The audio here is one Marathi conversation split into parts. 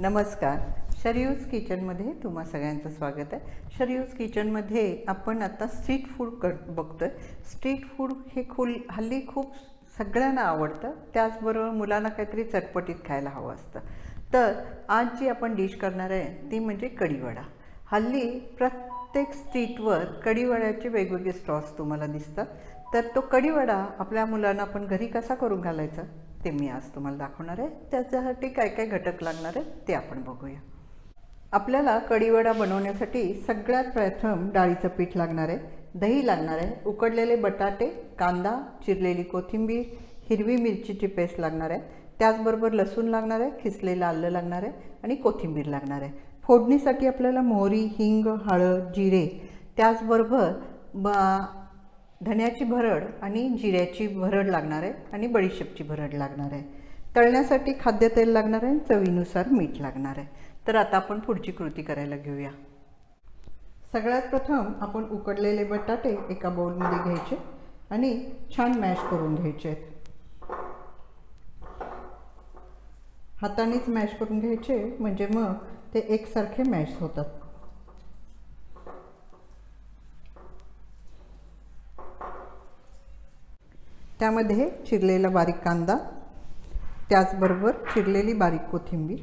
नमस्कार. शरयूज किचनमध्ये तुम्हा सगळ्यांचं स्वागत आहे. शरयूज किचनमध्ये आपण आता स्ट्रीट फूड कर आहे स्ट्रीट फूड हे खुल हल्ली खूप सगळ्यांना आवडतं. त्याचबरोबर मुलांना काहीतरी चटपटीत खायला हवं असतं. तर आज जी आपण डिश करणार आहे ती म्हणजे कढीवडा. हल्ली प्रत्येक स्ट्रीटवर कढीवड्याचे वेगवेगळे स्टॉल्स तुम्हाला दिसतात. तर तो कढीवडा आपल्या मुलांना आपण घरी कसा करून घालायचा? ते मी आज तुम्हाला दाखवणार आहे. त्याच्यासाठी काय काय घटक लागणार आहेत ते आपण बघूया. आपल्याला कढीवडा बनवण्यासाठी सगळ्यात प्रथम डाळीचं पीठ लागणार आहे. दही लागणार आहे. उकडलेले बटाटे कांदा चिरलेली कोथिंबीर हिरवी मिरचीची पेस्ट लागणार आहे. त्याचबरोबर लसूण लागणार आहे खिसलेलं आलं लागणार आहे आणि कोथिंबीर लागणार आहे. फोडणीसाठी आपल्याला मोहरी हिंग हळद जिरे त्याचबरोबर ब धन्याची भरड आणि जिऱ्याची भरड लागणार आहे आणि बडीशेपची भरड लागणार आहे. तळण्यासाठी खाद्यतेल लागणार आहे चवीनुसार मीठ लागणार आहे. तर आता आपण पुढची कृती करायला घेऊया. सगळ्यात प्रथम आपण उकडलेले बटाटे एका बाउलमध्ये घ्यायचे आणि छान मॅश करून घ्यायचे. आहेत हातानेच मॅश करून घ्यायचे म्हणजे मग ते एकसारखे मॅश होतात. त्यामध्ये चिरलेला बारीक कांदा त्याचबरोबर चिरलेली बारीक कोथिंबीर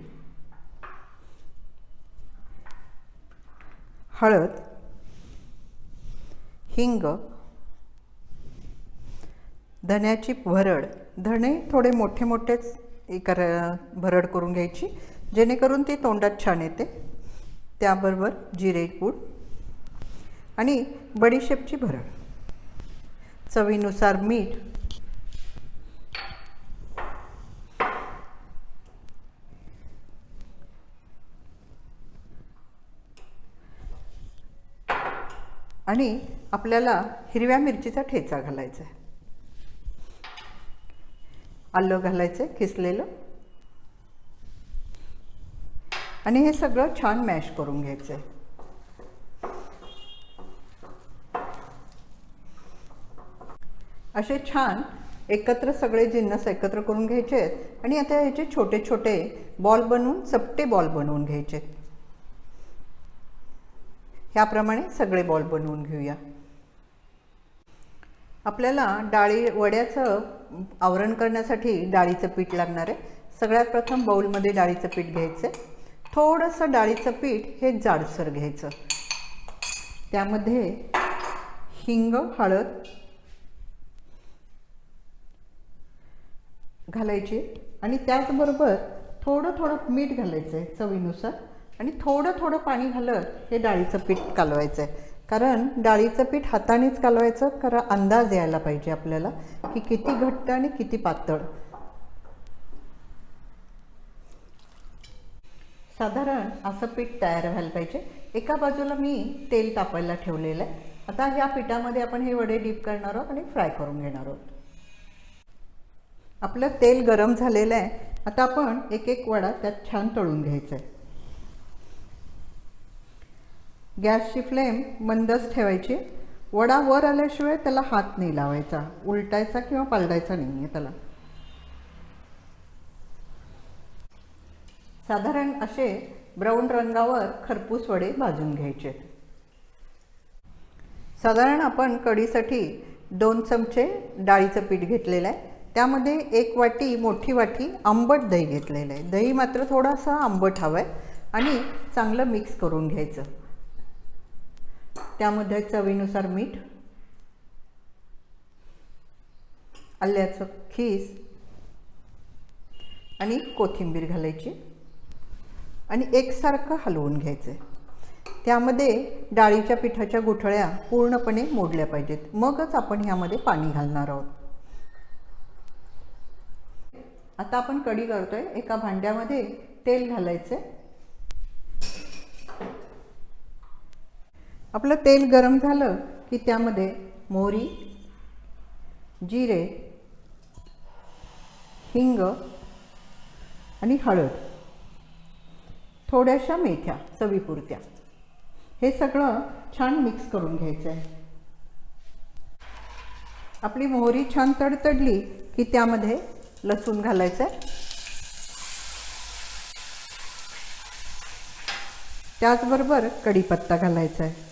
हळद हिंग धण्याची भरड. धणे थोडे मोठे मोठेच कर भरड करून घ्यायची जेणेकरून ती तोंडात छान येते. त्याबरोबर जिरे पूड आणि बडीशेपची भरड. चवीनुसार मीठ आणि आपल्याला हिरव्या मिरचीचा ठेचा घालायचा आहे. आलं घालायचं आहे किसलेलं. आणि हे सगळं छान मॅश करून घ्यायचं आहे असे छान एकत्र सगळे जिन्नस एकत्र करून घ्यायचे आहेत आणि आता ह्याचे छोटे छोटे बॉल बनवून चपटे बॉल बनवून घ्यायचे आहेत ह्याप्रमाणे सगळे बॉल बनवून घेऊया. आपल्याला डाळी वड्याचं आवरण करण्यासाठी डाळीचं पीठ लागणार आहे. सगळ्यात प्रथम बाऊलमध्ये डाळीचं पीठ घ्यायचं थोडंसं डाळीचं पीठ हे जाडसर घ्यायचं. त्यामध्ये हिंग हळद घालायची. आणि त्याचबरोबर थोडं थोडं मीठ घालायचं आहे चवीनुसार. आणि थोडं थोडं पाणी घालत हे डाळीचं पीठ कालवायचं आहे कारण डाळीचं पीठ हातानेच कालवायचं कारण अंदाज यायला पाहिजे आपल्याला की किती घट्ट आणि किती पातळ. साधारण असं पीठ तयार व्हायला पाहिजे. एका बाजूला मी तेल तापायला ठेवलेलं आहे. आता ह्या पिठामध्ये आपण हे वडे डीप करणार आहोत आणि फ्राय करून घेणार आहोत. आपलं तेल गरम झालेलं आहे. आता आपण एक एक वडा त्यात छान तळून घ्यायचा आहे गॅसची फ्लेम मंदच ठेवायची. वडा वर आल्याशिवाय त्याला हात नाही लावायचा. उलटायचा किंवा पालटायचा नाही आहे त्याला. साधारण असे ब्राऊन रंगावर खरपूस वडे भाजून घ्यायचे. साधारण आपण कढीसाठी दोन चमचे डाळीचं पीठ घेतलेलं आहे. त्यामध्ये एक वाटी मोठी वाटी आंबट दही घेतलेलं आहे. दही मात्र थोडासा आंबट हवं आहे आणि चांगलं मिक्स करून घ्यायचं. त्यामध्ये चवीनुसार मीठ आल्याचं खीस आणि कोथिंबीर घालायची आणि एकसारखं हलवून घ्यायचं. आहे त्यामध्ये डाळीच्या पिठाच्या गुठळ्या पूर्णपणे मोडल्या पाहिजेत. मगच आपण ह्यामध्ये पाणी घालणार आहोत. आता आपण कढी करतोय. एका भांड्यामध्ये तेल घालायचं आपलं तेल गरम झालं की त्यामध्ये मोहरी जिरे हिंग आणि हळद. थोड्याशा मेथ्या चवीपुरत्या. हे सगळं छान मिक्स करून घ्यायचं आहे. आपली मोहरी छान तडतडली की त्यामध्ये लसूण घालायचं आहे. त्याचबरोबर कढीपत्ता घालायचा आहे.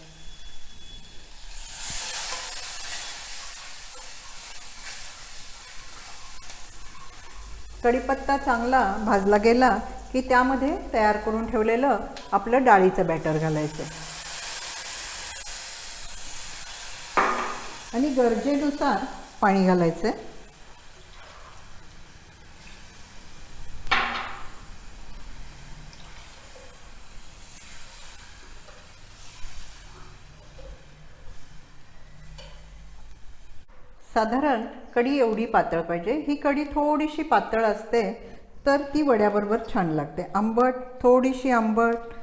कढीपत्ता चांगला भाजला गेला की त्यामध्ये तयार करून ठेवलेलं आपलं डाळीचं बॅटर घालायचं. आणि गरजेनुसार पाणी घालायचं. साधारण कढी एवढी पातळ पाहिजे. ही कढी थोडीशी पातळ असते तर ती वड्याबरोबर छान लागते. आंबट थोडीशी आंबट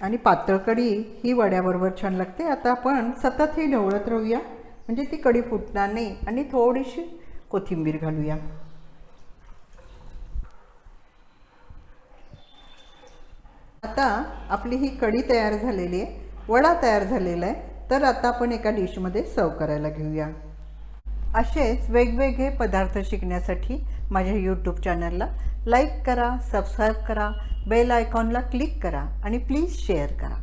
आणि पातळ कढी ही वड्याबरोबर छान लागते. आता आपण सतत ही ढवळत राहूया. म्हणजे ती कढी फुटणार नाही आणि थोडीशी कोथिंबीर घालूया. आता आपली ही कढी तयार झालेली आहे. वडा तयार झालेला आहे. तर आता आपण एका डिशमध्ये सर्व करायला घेऊया. असेच वेगवेगळे पदार्थ शिकण्यासाठी माझ्या यूट्यूब चॅनलला लाईक करा सबस्क्राईब करा बेल आयकॉनला क्लिक करा आणि प्लीज शेअर करा.